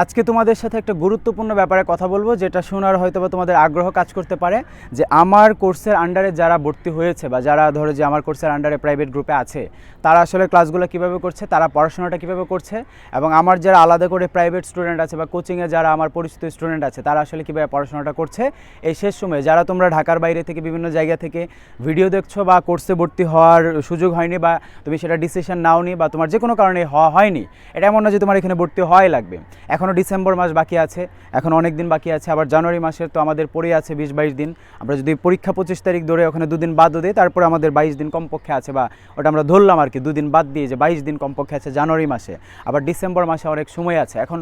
আজকে তোমাদের সাথে একটা গুরুত্বপূর্ণ ব্যাপারে কথা বলব, যেটা শোনার হয়তো বা তোমাদের আগ্রহ কাজ করতে পারে, যে আমার কোর্সের আন্ডারে যারা ভর্তি হয়েছে বা যারা ধরো যে আমার কোর্সের আন্ডারে প্রাইভেট গ্রুপে আছে, তারা আসলে ক্লাসগুলো কীভাবে করছে, তারা পড়াশোনাটা কীভাবে করছে, এবং আমার যারা আলাদা করে প্রাইভেট স্টুডেন্ট আছে বা কোচিংয়ে যারা আমার পরিচিত স্টুডেন্ট আছে, তারা আসলে কীভাবে পড়াশোনাটা করছে, এই শেষ সময়ে যারা তোমরা ঢাকার বাইরে থেকে বিভিন্ন জায়গা থেকে ভিডিও দেখছ বা কোর্সে ভর্তি হওয়ার সুযোগ হয়নি বা তুমি সেটা ডিসিশন নাওনি বা তোমার যে কোনো কারণে হওয়া হয়নি, এটা এমন না যে তোমার এখানে ভর্তি হওয়াই লাগবে। এখনও ডিসেম্বর মাস বাকি আছে, এখন অনেক দিন বাকি আছে, আবার জানুয়ারি মাসের তো আমাদের পড়ে আছে বিশ বাইশ দিন। আমরা যদি পরীক্ষা পঁচিশ তারিখ ধরে ওখানে দুদিন বাদও দিই, তারপরে আমাদের বাইশ দিন কমপক্ষে আছে বা ওটা আমরা ধরলাম আর কি, দুদিন বাদ দিয়ে যে বাইশ দিন কমপক্ষে আছে জানুয়ারি মাসে। আবার ডিসেম্বর মাসে অনেক সময় আছে। এখন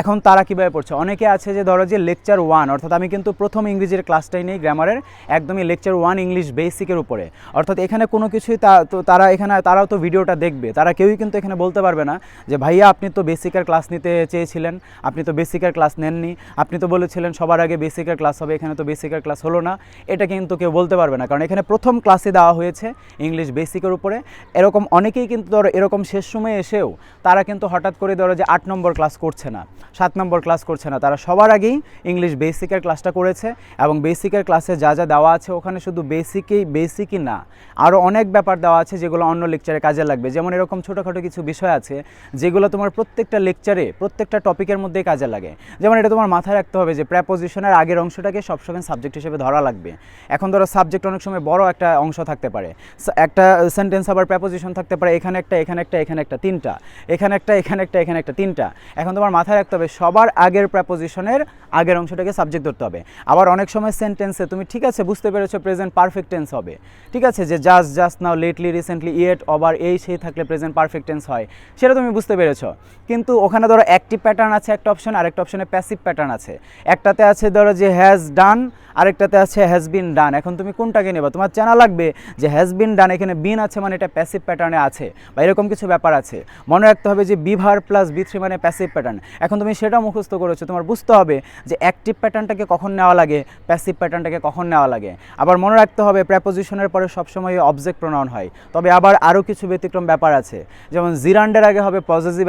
এখন তারা কীভাবে পড়ছে? অনেকে আছে যে ধরো যে লেকচার ওয়ান অর্থাৎ আমি কিন্তু প্রথম ইংরেজির ক্লাসটাই নেই গ্রামারের একদমই লেকচার ওয়ান ইংলিশ বেসিকের উপরে। অর্থাৎ এখানে কোনো কিছুই তারা এখানে, তারাও তো ভিডিওটা দেখবে। তারা কেউই কিন্তু এখানে বলতে পারবে না যে, ভাইয়া, আপনি তো বেসিকের ক্লাস নিতে চেয়েছিলেন, আপনি তো বেসিকের ক্লাস নেননি, আপনি তো বলেছিলেন সবার আগে বেসিকের ক্লাস হবে, এখানে তো বেসিকের ক্লাস হলো না। এটা কিন্তু কেউ বলতে পারবে না। কারণ এখানে প্রথম ক্লাসে দেওয়া হয়েছে ইংলিশ বেসিকের উপরে। এরকম অনেকেই কিন্তু ধরো এরকম শেষ সময়ে এসেও তারা কিন্তু হঠাৎ করে ধরো যে আট নম্বর ক্লাস করছে না। সাত নম্বর ক্লাস করছে না। তারা সবার আগেই ইংলিশ বেসিকের ক্লাসটা করেছে এবং বেসিকের ক্লাসে যা যা দেওয়া আছে ওখানে শুধু বেসিকই বেসিকই না আরও অনেক ব্যাপার দেওয়া আছে যেগুলো অন্য লেকচারে কাজে লাগবে। যেমন এরকম ছোটোখাটো কিছু বিষয় আছে যেগুলো তোমার প্রত্যেকটা লেকচারে প্রত্যেকটা টপিকের মধ্যেই কাজে লাগে। যেমন এটা তোমার মাথায় রাখতে হবে যে প্র্যাপোজিশনের আগের অংশটাকে সবসময় সাবজেক্ট হিসেবে ধরা লাগবে। এখন ধরো সাবজেক্ট অনেক সময় বড় একটা অংশ থাকতে পারে। একটা সেন্টেন্স আবার প্র্যাপোজিশন থাকতে পারে, এখানে একটা এখানে একটা এখানে একটা, তিনটা। এখানে একটা এখানে একটা এখানে একটা, তিনটা। এখন তোমার মাথায় রাখতে হবে, সবার আগের প্র্যাপোজিশনের আগের অংশটাকে সাবজেক্ট ধরতে হবে। আবার অনেক সময় সেন্টেন্সে তুমি ঠিক আছে, বুঝতে পেরেছ প্রেজেন্ট পারফেক্ট টেন্স হবে। ঠিক আছে, যে just just now lately recently yet over এই, সেই থাকলে প্রেজেন্ট পারফেক্ট টেন্স হয়, সেটা তুমি বুঝতে পেরেছ। কিন্তু ওখানে ধরো অ্যাক্টিভ প্যাটার্ন আছে একটা অপশন আরেকটা অপশনে প্যাসিভ প্যাটার্ন আছে। একটাতে আছে ধরো যে হ্যাজ ডান আরেকটাতে আছে হ্যাজ বিন ডান এখন তুমি কোনটাকে নেবা? তোমার জানা লাগবে যে হ্যাজ বিন ডান এখানে বিন আছে মানে এটা প্যাসিভ প্যাটার্নে আছে, বা এরকম কিছু ব্যাপার আছে। মনে রাখতে হবে যে be verb plus V three মানে প্যাসিভ প্যাটার্ন এখন তুমি সেটা মুখস্থ করেছ, তোমার বুঝতে হবে যে অ্যাক্টিভ প্যাটার্নটাকে কখন নেওয়া লাগে প্যাসিভ প্যাটার্নটাকে কখন নেওয়া লাগে। আবার মনে রাখতে হবে প্রেপোজিশনের পরে সবসময় অবজেক্ট প্রণয়ন হয়। তবে আবার আরও কিছু ব্যতিক্রম ব্যাপার আছে। যেমন জিরান্ডের আগে হবে পজিটিভ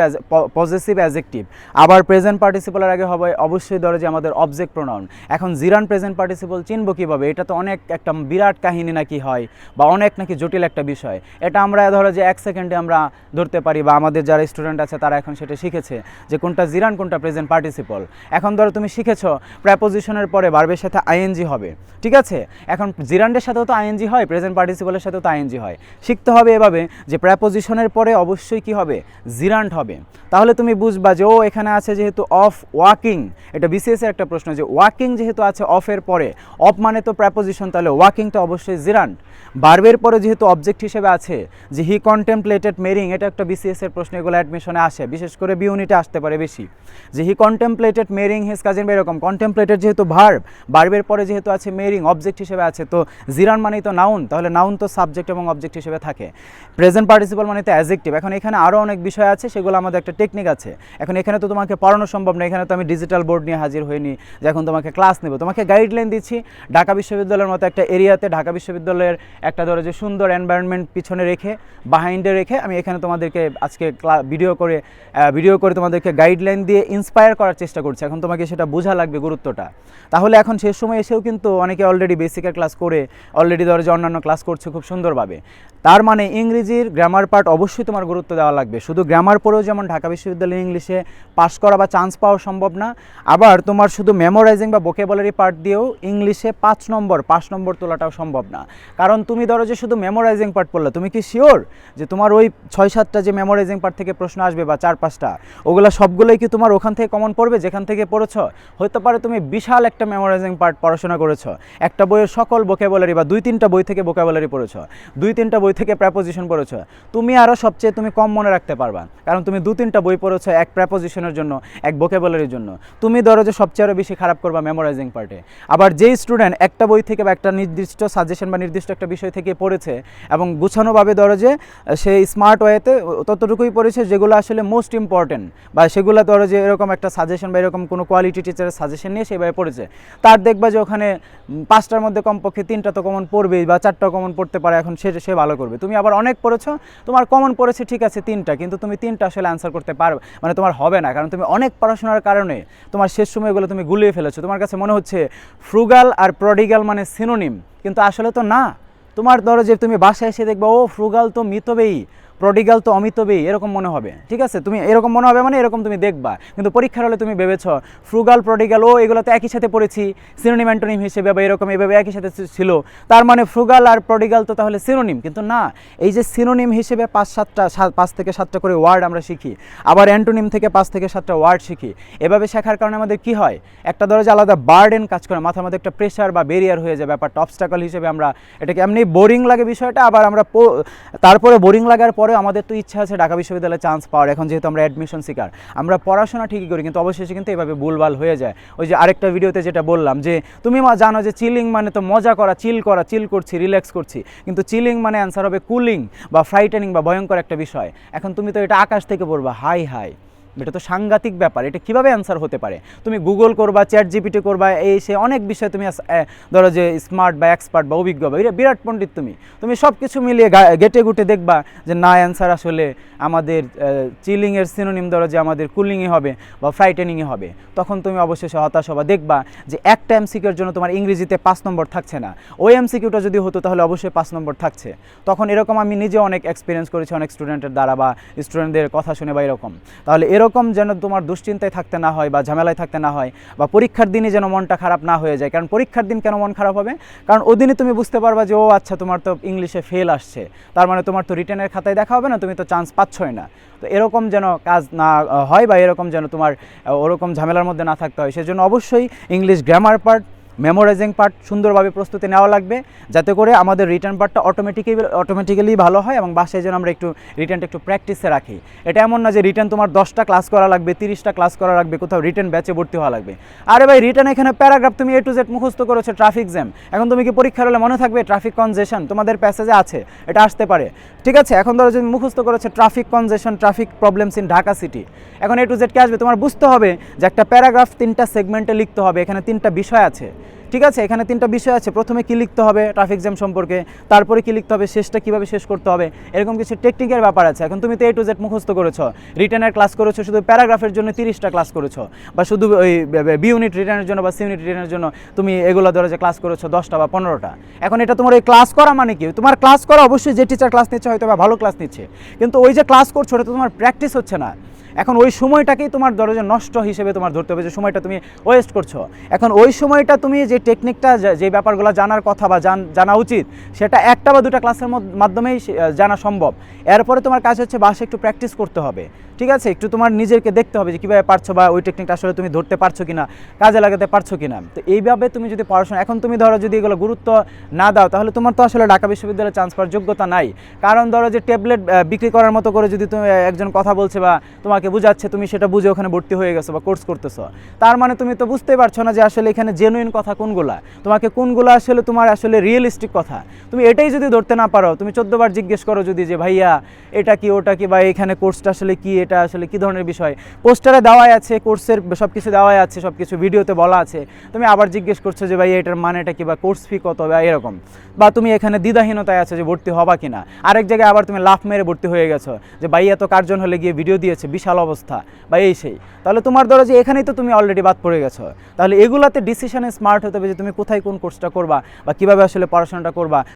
পজিটিভ অ্যাজেক্টিভ আবার প্রেজেন্ট পার্টিসিপলের আগে হবে অবশ্যই ধরো যে আমাদের অবজেক্ট প্রণয়ন এখন জিরান প্রেজেন্ট পার্টিসিপল চিনবো কীভাবে? এটা তো অনেক একটা বিরাট কাহিনী নাকি হয়, বা অনেক নাকি জটিল একটা বিষয়। এটা আমরা ধরো যে এক সেকেন্ডে আমরা ধরতে পারি, বা আমাদের যারা স্টুডেন্ট আছে তারা এখন সেটা শিখেছে, যে কোনটা জিরান কোনটা প্রেজেন্ট পার্টিসিপল এখন ধরো তুমি শিখেছো প্র্যাপোজিশনের পরে বার্বের সাথে আইএনজি হবে, ঠিক আছে? এখন জিরান্ডের সাথেও তো আইএনজি হয় প্রেজেন্ট পার্টিসিপলের সাথেও তো আইএনজি হয়। শিখতে হবে এভাবে যে প্র্যাপোজিশনের পরে অবশ্যই কি হবে? জিরান্ট হবে। তাহলে তুমি বুঝবা যে, ও এখানে আছে যেহেতু অফ ওয়াকিং এটা বিসিএসের একটা প্রশ্ন যে ওয়াকিং যেহেতু আছে অফের পরে অফ মানে তো প্র্যাপোজিশন তাহলে ওয়াকিংটা অবশ্যই জিরান্ট বার্বের পরে যেহেতু অবজেক্ট হিসেবে আছে, যে হি কন্টেম্পলেটেড মেরিং এটা একটা বিসিএস এর প্রশ্ন, এগুলো অ্যাডমিশনে আসে, বিশেষ করে বি ইউনিটে আসতে পারে বেশি। যে he contemplated marrying his cousin বা এরকম। কন্টেম্পলেটেড যেহেতু ভার্ব বার্বের পরে যেহেতু আছে মেরিং অবজেক্ট হিসেবে আছে, তো জিরান মানেই তো নাউন তাহলে নাউন তো সাবজেক্ট এবং অবজেক্ট হিসেবে থাকে। প্রেজেন্ট পার্টিসিপাল মানে তো অ্যাজেক্টিভ এখন এখানে আরও অনেক বিষয় আছে, সেগুলো আমাদের একটা টেকনিক আছে। এখন এখানে তো তোমাকে পড়ানো সম্ভব না, এখানে তো আমি ডিজিটাল বোর্ড নিয়ে হাজির হইনি, যে এখন তোমাকে ক্লাস নেব। তোমাকে গাইডলাইন দিচ্ছি, ঢাকা বিশ্ববিদ্যালয়ের মতো একটা এরিয়াতে, ঢাকা বিশ্ববিদ্যালয়ের একটা ধরো যে সুন্দর এনভায়রনমেন্ট পিছনে রেখে বাহাইন্ডে রেখে আমি এখানে তোমাদেরকে আজকে ভিডিও করে ভিডিও করে তোমাদেরকে গাইডলাইন দিয়ে ইন্সপায়ার করার চেষ্টা করছি। এখন তোমাকে সেটা বোঝা লাগবে গুরুত্বটা। তাহলে এখন শেষ সময় এসেও কিন্তু অনেকে অলরেডি বেসিকের ক্লাস করে অলরেডি ধরো যে অন্যান্য ক্লাস করছে খুব সুন্দরভাবে। তার মানে ইংরেজির গ্রামার পার্ট অবশ্যই তোমার গুরুত্ব দেওয়া লাগবে। শুধু গ্রামার পড়েও যেমন ঢাকা বিশ্ববিদ্যালয়ের ইংলিশে পাস করা বা চান্স পাওয়া সম্ভব না, আবার তোমার শুধু মেমোরাইজিং বা ভোকেবলারি পার্ট দিয়েও ইংলিশে পাঁচ নম্বর পাঁচ নম্বর তোলাটাও সম্ভব না। কারণ তুমি ধরো যে শুধু মেমোরাইজিং পার্ট পড়লে, তুমি কি শিওর যে তোমার ওই ছয় সাতটা যে মেমোরাইজিং পার্ট থেকে প্রশ্ন আসবে বা চার পাঁচটা, ওগুলো সবগুলোই কি তোমার ওখান থেকে কমন পড়বে, যেখান থেকে পড়েছো। হতে পারে তুমি বিশাল একটা মেমোরাইজিং পার্ট পড়াশোনা করেছ। একটা বইয়ের সকল ভোকেবলারি বা দুই তিনটা বই থেকে ভোকেবলারি পড়েছো। দুই তিনটা বই থেকে প্র্যাপোজিশন পড়েছো। তুমি আরও সবচেয়ে তুমি কম মনে রাখতে পারবা। কারণ তুমি দু তিনটা বই পড়েছো এক প্র্যাপোজিশনের জন্য, এক ভোকেবলারির জন্য। তুমি ধরো যে সবচেয়ে আরও বেশি খারাপ করবা মেমোরাইজিং পার্টে আবার যেই স্টুডেন্ট একটা বই থেকে বা একটা নির্দিষ্ট সাজেশন বা নির্দিষ্ট একটা বিষয় থেকে পড়েছে এবং গুছানোভাবে ধরো যে সে স্মার্ট ওয়েতে ততটুকুই পড়েছে যেগুলো আসলে মোস্ট ইম্পর্টেন্ট বা সেগুলো ধরো যে যে এরকম একটা সাজেশন বা এরকম কোনো কোয়ালিটি টিচারের সাজেশন নিয়ে সেভাবে পড়েছে। তার দেখবা যে ওখানে পাঁচটার মধ্যে কমপক্ষে তিনটা তো কমন পড়বেই বা চারটা কমন পড়তে পারে, এখন সে সে ভালো করবে। তুমি আবার অনেক পড়েছো, তোমার কমন পড়েছে, ঠিক আছে, তিনটা, কিন্তু তুমি তিনটা আসলে অ্যান্সার করতে পারবে মানে তোমার হবে না, কারণ তুমি অনেক পড়াশোনার কারণে তোমার শেষ সময়গুলো তুমি গুলিয়ে ফেলেছো। তোমার কাছে মনে হচ্ছে ফ্রুগাল আর প্রডিগাল মানে সিনোনিম কিন্তু আসলে তো না। তোমার ধরো যে তুমি বাসায় এসে দেখবা ও ফ্রুগাল তো মিতবেই প্রডিগাল তো অমিতবেই এরকম মনে হবে, ঠিক আছে? তুমি এরকম মনে হবে মানে এরকম তুমি দেখবা। কিন্তু পরীক্ষার হলে তুমি ভেবেছ ফ্রুগাল প্রডিগাল ও এগুলো তো একই সাথে পড়েছি সিনোনিম অ্যান্টোনিম হিসেবে বা এরকম এভাবে একই সাথে ছিল। তার মানে ফ্রুগাল আর প্রডিগাল তো তাহলে সিনোনিম কিন্তু না, এই যে সিনোনিম হিসেবে পাঁচ সাতটা, সাত- পাঁচ থেকে সাতটা করে ওয়ার্ড আমরা শিখি, আবার অ্যান্টোনিম থেকে পাঁচ থেকে সাতটা ওয়ার্ড শিখি। এভাবে শেখার কারণে আমাদের কি হয়? একটা ধরো যে আলাদা বার্ডেন কাজ করে, মাথার মধ্যে একটা প্রেশার বা বেরিয়ার হয়ে যায় ব্যাপারটা অবস্টাকল হিসেবে আমরা এটাকে এমনি বোরিং লাগে বিষয়টা? আবার আমরা তারপরে বোরিং লাগার পরে আমাদের তো ইচ্ছা আছে ঢাকা বিশ্ববিদ্যালয়ে চান্স পাওয়ার, এখন যেহেতু আমরা অ্যাডমিশন শিকার। আমরা পড়াশোনা ঠিকই করি, কিন্তু অবশেষে কিন্তু এভাবে ভুলভাল হয়ে যায়। ওই যে আরেকটা ভিডিওতে যেটা বললাম যে, তুমি মা জানো যে চিলিং মানে তো মজা করা চিল করা চিল করছি রিল্যাক্স করছি। কিন্তু চিলিং মানে অ্যান্সার হবে কুলিং বা ফ্রাইটেনিং বা ভয়ঙ্কর একটা বিষয়। এখন তুমি তো এটা আকাশ থেকে পড়বা, হাই হাই। এটা তো সাংঘাতিক ব্যাপার, এটা কীভাবে অ্যান্সার হতে পারে? তুমি গুগল করবা চ্যাট জিপিটি করবা, এই সে অনেক বিষয়ে তুমি ধরো যে স্মার্ট বা এক্সপার্ট বা অভিজ্ঞ বা বিরাট পণ্ডিত তুমি। তুমি সব কিছু মিলিয়ে গেটে গুটে দেখবা যে না অ্যান্সার আসলে আমাদের চিলিংয়ের সিনোনিম ধরো যে আমাদের কুলিংয়ে হবে বা ফ্রাইটেনিংয়ে হবে। তখন তুমি অবশেষে হতাশ হবা, দেখবা যে একটা এমসিকিউর জন্য তোমার ইংরেজিতে পাঁচ নম্বর থাকছে না। ওই এমসিকিউটা যদি হতো তাহলে অবশ্যই পাঁচ নম্বর থাকছে। তখন এরকম আমি নিজে অনেক এক্সপিরিয়েন্স করেছি, অনেক স্টুডেন্টের দ্বারা বা স্টুডেন্টদের কথা শুনে বা এরকম। তাহলে এরকম যেন তোমার দুশ্চিন্তায় থাকতে না হয় বা ঝামেলায় থাকতে না হয় বা পরীক্ষার দিনে যেন মনটা খারাপ না হয়ে যায়? কারণ পরীক্ষার দিন কেন মন খারাপ হবে? কারণ ওই দিনই তুমি বুঝতে পারবা যে, ও আচ্ছা তোমার তো ইংলিশে ফেল আসছে। তার মানে তোমার তো রিটার্নের খাতায় দেখা হবে না, তুমি তো চান্স পাচ্ছই না। তো এরকম যেন কাজ না, হয় বা এরকম যেন তোমার ওরকম ঝামেলার মধ্যে না থাকতে হয়, সেজন্য অবশ্যই English grammar part memorising part সুন্দরভাবে প্রস্তুতি নেওয়া লাগবে, যাতে করে আমাদের রিটার্ন পার্টটা অটোমেটিক্যালি অটোমেটিক্যালি ভালো হয় এবং বাসায় যেন আমরা একটু রিটার্নটা একটু প্র্যাকটিসে রাখি। এটা এমন না যে রিটার্ন তোমার দশটা ক্লাস করা লাগবে, তিরিশটা ক্লাস করা লাগবে, কোথাও রিটার্ন ব্যাচে ভর্তি হওয়া লাগবে। আরে ভাই রিটার্ন এখানে প্যারাগ্রাফ তুমি এ টু জেড মুখস্থ করেছ ট্রাফিক জ্যাম এখন তুমি কি পরীক্ষার হলে মনে থাকবে ট্রাফিক কনজেশন তোমাদের প্যাসেজে আছে, এটা আসতে পারে। ঠিক আছে, এখন ধরো যে মুখস্থ করেছে traffic congestion traffic problems in Dhaka city এখন এ টু জেড কে আসবে, তোমার বুঝতে হবে যে একটা প্যারাগ্রাফ তিনটা সেগমেন্টে লিখতে হবে, এখানে তিনটা বিষয় আছে। ঠিক আছে, এখানে তিনটা বিষয় আছে। প্রথমে কি লিখতে হবে ট্রাফিক জ্যাম সম্পর্কে, তারপরে কি লিখতে হবে, শেষটা কীভাবে শেষ করতে হবে, এরকম কিছু টেকনিকের ব্যাপার আছে। এখন তুমি তো এ টু জেড মুখস্থ করেছ রিটার্নের ক্লাস করেছ, শুধু প্যারাগ্রাফের জন্য তিরিশটা ক্লাস করেছ, বা শুধু ওই বি ইউনিট রিটার্নের জন্য বা সি ইউনিট রিটার্নের জন্য তুমি এগুলো ধরো যে ক্লাস করেছ দশটা বা পনেরোটা। এখন এটা তোমার এই ক্লাস করা মানে কি? তোমার ক্লাস করা অবশ্যই যে টিচার ক্লাস নিচ্ছে হয়তো বা ভালো ক্লাস নিচ্ছে, কিন্তু ওই যে ক্লাস করছ, ওটা তো তোমার প্র্যাকটিস হচ্ছে না। এখন ওই সময়টাকেই তোমার ধরো যে নষ্ট হিসেবে তোমার ধরতে হবে যে সময়টা তুমি ওয়েস্ট করছ। এখন ওই সময়টা তুমি যে টেকনিকটা যে- ব্যাপারগুলো জানার কথা বা জানা উচিত, সেটা একটা বা দুটা ক্লাসের মাধ্যমেই জানা সম্ভব। এরপরে তোমার কাজ হচ্ছে বাসে একটু প্র্যাকটিস করতে হবে। ঠিক আছে? একটু তোমার নিজেকে দেখতে হবে যে কীভাবে পারছ বা ওই টেকনিকটা আসলে তুমি ধরতে পারছ কি না কাজে লাগাতে পারছ কি না তো এইভাবে তুমি যদি পড়াশোনা, এখন তুমি ধরো যদি এগুলো গুরুত্ব না দাও, তাহলে তোমার তো আসলে ঢাকা বিশ্ববিদ্যালয়ে চান্স পাওয়ার যোগ্যতা নাই। কারণ ধরো যে ট্যাবলেট বিক্রি করার মতো করে যদি তুমি একজন কথা বলছে বা তোমাকে বুঝাচ্ছে, তুমি সেটা বুঝে ওখানে ভর্তি হয়ে গেছো বা কোর্স করতেছো। তার মানে তুমি তো বুঝতেই পারছ না যে আসলে এখানে জেনুইন কথা কোনগুলা। তোমাকে কোনগুলো আসলে তোমার আসলে রিয়েলিস্টিক কথা। তুমি এটাই যদি ধরতে না পারো, তুমি চোদ্দবার জিজ্ঞেস করো যদি যে, ভাইয়া, এটা কি, ওটা কি, বা এখানে কোর্সটা আসলে কি, এটা আসলে কি ধরনের বিষয়? পোস্টারে দেওয়াই আছে কোর্সের সব কিছু দেওয়াই আছে সব কিছু ভিডিওতে বলা আছে। তুমি আবার জিজ্ঞেস করছ যে ভাই এটার মানেটা কি, বা কোর্স ফি কত, বা এরকম? বা তুমি এখানে দ্বিধাহীনতায় আছো যে, ভর্তি হবা কিনা? আরেক জায়গায় আবার তুমি লাফ মেরে ভর্তি হয়ে গেছো যে, ভাইয়া, তো কার্জন হলে গিয়ে ভিডিও দিয়েছে, বিশাল অবস্থা বা এই সেই। তাহলে তোমার ধরো যে এখানেই তো তুমি অলরেডি বাদ পড়ে গেছো। তাহলে এগুলাতে ডিসিশনে স্মার্ট হতে হবে যে তুমি কোথায় কোন কোর্সটা করবা বা কীভাবে আসলে পড়াশোনাটা করবা।